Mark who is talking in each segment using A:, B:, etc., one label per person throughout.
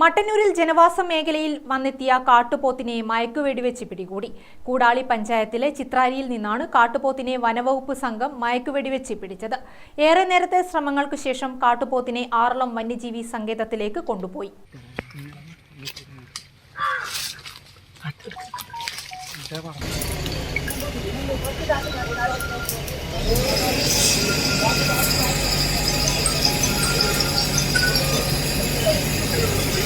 A: മട്ടന്നൂരിൽ ജനവാസ മേഖലയിൽ വന്നെത്തിയ കാട്ടുപോത്തിനെ മയക്കുവെടിവെച്ച് പിടികൂടി. കൂടാളി പഞ്ചായത്തിലെ ചിത്രാരിയിൽ നിന്നാണ് കാട്ടുപോത്തിനെ വനവകുപ്പ് സംഘം മയക്കുവെടിവെച്ച് പിടിച്ചത്. ഏറെ നേരത്തെ ശ്രമങ്ങൾക്ക് ശേഷം കാട്ടുപോത്തിനെ ആറളം വന്യജീവി സങ്കേതത്തിലേക്ക് കൊണ്ടുപോയി.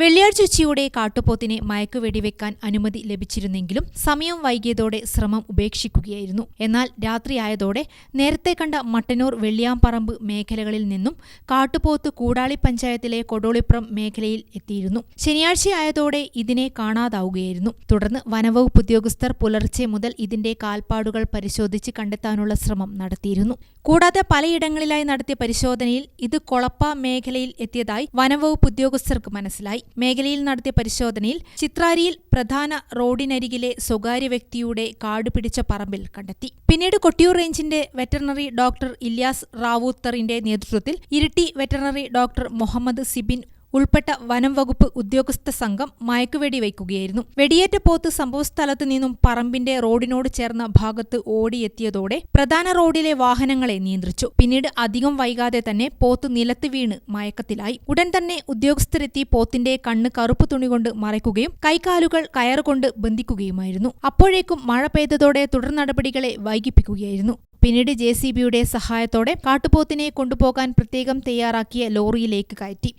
A: വെള്ളിയാഴ്ച ഉച്ചയോടെ കാട്ടുപോത്തിനെ മയക്കുവെടിവെക്കാൻ അനുമതി ലഭിച്ചിരുന്നെങ്കിലും സമയം വൈകിയതോടെ ശ്രമം ഉപേക്ഷിക്കുകയായിരുന്നു. എന്നാൽ രാത്രിയായതോടെ നേരത്തെ കണ്ട മട്ടന്നൂർ വെള്ളിയാമ്പറമ്പ് മേഖലകളിൽ നിന്നും കാട്ടുപോത്ത് കൂടാളി പഞ്ചായത്തിലെ കൊടോളിപ്പുറം മേഖലയിൽ എത്തിയിരുന്നു. ശനിയാഴ്ചയായതോടെ ഇതിനെ കാണാതാവുകയായിരുന്നു. തുടർന്ന് വനവകുപ്പ് ഉദ്യോഗസ്ഥർ പുലർച്ചെ മുതൽ ഇതിന്റെ കാൽപ്പാടുകൾ പരിശോധിച്ച് കണ്ടെത്താനുള്ള ശ്രമം നടത്തിയിരുന്നു. കൂടാതെ പലയിടങ്ങളിലായി നടത്തിയ പരിശോധനയിൽ ഇത് കൊളപ്പ മേഖലയിൽ എത്തിയതായി വനംവകുപ്പ് ഉദ്യോഗസ്ഥർക്ക് മനസ്സിലായി. മേഖലയിൽ നടത്തിയ പരിശോധനയിൽ ചിത്രാരിയിൽ പ്രധാന റോഡിനരികിലെ സ്വകാര്യ വ്യക്തിയുടെ കാട് പിടിച്ച പറമ്പിൽ കണ്ടെത്തി. പിന്നീട് കൊട്ടിയൂർ റേഞ്ചിന്റെ വെറ്ററിനറി ഡോക്ടർ ഇല്യാസ് റാവൂത്തറിന്റെ നേതൃത്വത്തിൽ ഇരിട്ടി വെറ്ററിനറി ഡോക്ടർ മുഹമ്മദ് സിബിൻ ഉൾപ്പെട്ട വനം വകുപ്പ് ഉദ്യോഗസ്ഥ സംഘം മയക്കുവെടി വയ്ക്കുകയായിരുന്നു. വെടിയേറ്റ പോത്ത് സംഭവസ്ഥലത്ത് നിന്നും പറമ്പിന്റെ റോഡിനോട് ചേർന്ന ഭാഗത്ത് ഓടിയെത്തിയതോടെ പ്രധാന റോഡിലെ വാഹനങ്ങളെ നിയന്ത്രിച്ചു. പിന്നീട് അധികം വൈകാതെ തന്നെ പോത്ത് നിലത്ത് വീണ് മയക്കത്തിലായി. ഉടൻ തന്നെ ഉദ്യോഗസ്ഥരെത്തി പോത്തിന്റെ കണ്ണ് കറുപ്പ് തുണി കൊണ്ട് മറയ്ക്കുകയും കൈകാലുകൾ കയറുകൊണ്ട് ബന്ധിക്കുകയുമായിരുന്നു. അപ്പോഴേക്കും മഴ പെയ്തതോടെ തുടർ നടപടികളെ വൈകിപ്പിക്കുകയായിരുന്നു. പിന്നീട് ജെ സി ബിയുടെ സഹായത്തോടെ കാട്ടുപോത്തിനെ കൊണ്ടുപോകാൻ പ്രത്യേകം തയ്യാറാക്കിയ ലോറിയിലേക്ക് കയറ്റി.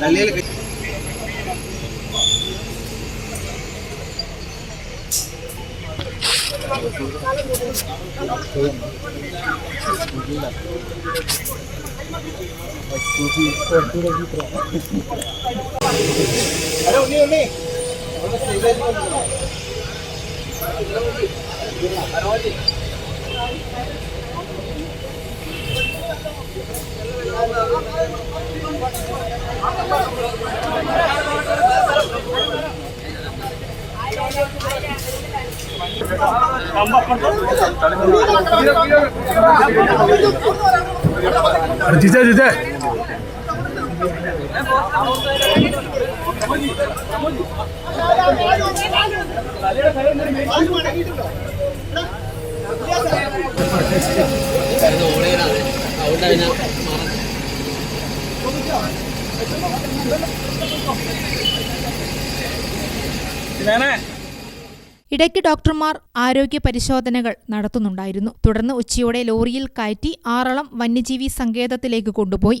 B: തള്ളിയാൽ అరే ఉన్నాయి ఉన్నాయి Thank you. ഉണ്ണി അവിടെ സ്റ്റേജിലേക്ക് വന്നോ?
C: ജിജ ജിജ
A: ഇടയ്ക്ക് ഡോക്ടർമാർ ആരോഗ്യ പരിശോധനകൾ നടത്തുന്നുണ്ടായിരുന്നു. തുടർന്ന് ഉച്ചയോടെ ലോറിയിൽ കയറ്റി ആറളം വന്യജീവി സങ്കേതത്തിലേക്ക് കൊണ്ടുപോയി.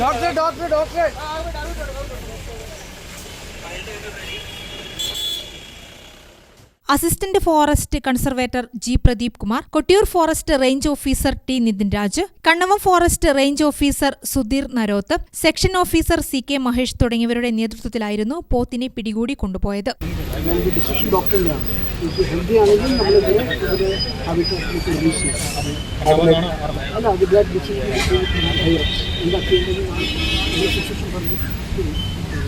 B: Doctor doctor doctor
A: assistant forest conservator G Pradeep Kumar Kottiyoor forest range officer T Nithin Raj Kannavam forest range officer Sudheer Naroth section officer C K Mahesh തുടങ്ങിയവരുടെ നേതൃത്വത്തിലായിരുന്നു പോത്തിനെ പിടികൂടി കൊണ്ടുപോയത്.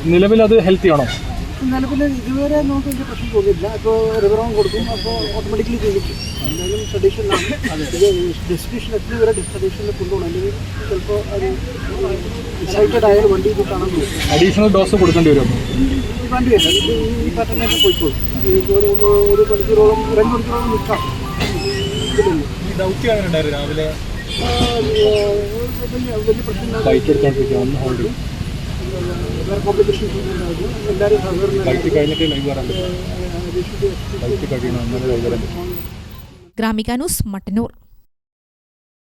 C: നിലവിൽ അത് ഹെൽത്തി ആണോ?
D: നിലവിൽ ഇതുവരെ നമുക്ക് വലിയ പ്രശ്നം തോന്നിയില്ല ഇപ്പോൾ റിവറോൺ കൊടുക്കും അപ്പോൾ ഓട്ടോമാറ്റിക്കലി ചെയ്തിട്ട് എന്തായാലും ട്രഡീഷണലാണ് ഇത് ഡെസ്റ്റിനേഷൻ എത്ര വരെ ഡെസ്റ്റിനേഷനിൽ കൊണ്ടുപോകണം. അല്ലെങ്കിൽ ചിലപ്പോൾ അത് എക്സൈറ്റഡ് ആയാൽ വണ്ടി ഇത് കാണാൻ
C: അഡീഷണൽ ഡോസ് കൊടുക്കേണ്ടി വരും.
D: വണ്ടി ഇത് ഈ തന്നെ പോയിക്കോളും. ഒരു ഒരു മണിക്കൂറോളം രണ്ട് മണിക്കൂറോളം നിൽക്കാം. ഇതിലൊന്നും
C: ഈ ദൗത്യം അങ്ങനെ ഉണ്ടായിരുന്നു രാവിലെ?
D: വലിയ പ്രശ്നം
C: ബൈക്ക് എടുത്തോണ്ടിരിക്കുക ഒന്ന് ഹോൾഡ് ചെയ്യും
D: വേറെ കോംപ്ലിക്കേഷൻസ് ഒന്നും എല്ലാവരും സഹകരണം
A: Gramika news Mattannur.